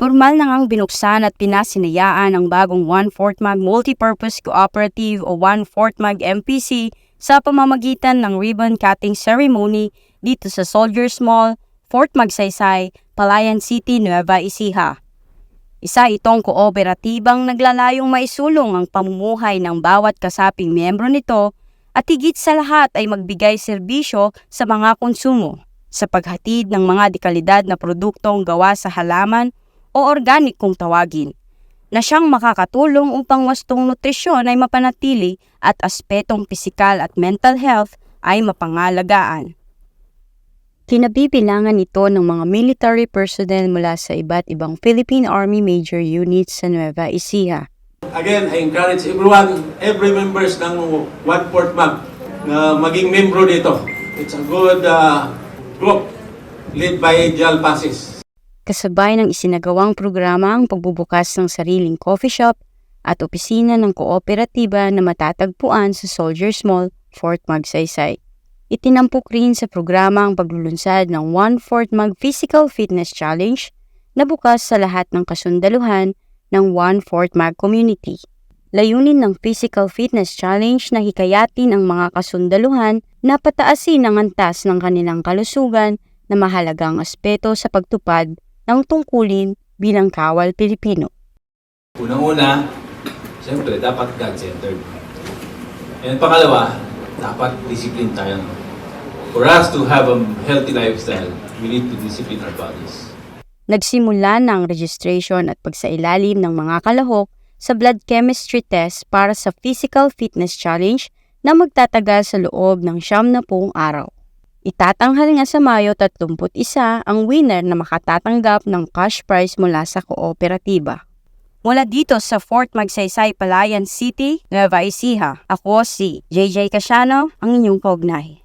Formal na ngang binuksan at pinasinayaan ang bagong One Fort Mag Multipurpose Cooperative o One Fort Mag MPC sa pamamagitan ng ribbon cutting ceremony dito sa Soldiers Mall, Fort Magsaysay, Palayan City, Nueva Ecija. Isa itong kooperatibang naglalayong maisulong ang pamumuhay ng bawat kasaping miyembro nito at higit sa lahat ay magbigay serbisyo sa mga konsumo sa paghatid ng mga dekalidad na produktong gawa sa halaman o organic kung tawagin, na siyang makakatulong upang wastong nutrisyon ay mapanatili at aspetong pisikal at mental health ay mapangalagaan. Kinabibilangan ito ng mga military personnel mula sa iba't ibang Philippine Army Major Units sa Nueva Ecija. Again, I encourage everyone, every members ng One Port Mag na maging membro dito. It's a good uh, group led by Jal Pasis. Kasabay ng isinagawang programa ang pagbubukas ng sariling coffee shop at opisina ng kooperatiba na matatagpuan sa Soldiers Mall, Fort Magsaysay. Itinampok rin sa programa ang paglulunsad ng One Fort Mag Physical Fitness Challenge na bukas sa lahat ng kasundaluhan ng One Fort Mag Community. Layunin ng Physical Fitness Challenge na hikayatin ang mga kasundaluhan na pataasin ang antas ng kanilang kalusugan na mahalagang aspeto sa pagtupad ng tungkulin bilang kawal Pilipino. Unang-una, siyempre, dapat God-centered. And pangalawa, dapat discipline tayo. For us to have a healthy lifestyle, we need to discipline our bodies. Nagsimula na ang registration at pagsailalim ng mga kalahok sa blood chemistry test para sa Physical Fitness Challenge na magtatagal sa loob ng siyam na pong araw. Itatanghal nga sa Mayo 31 ang winner na makatatanggap ng cash prize mula sa kooperatiba. Mula dito sa Fort Magsaysay, Palayan City, Nueva Ecija, ako si JJ Casiano, ang inyong kaugnay.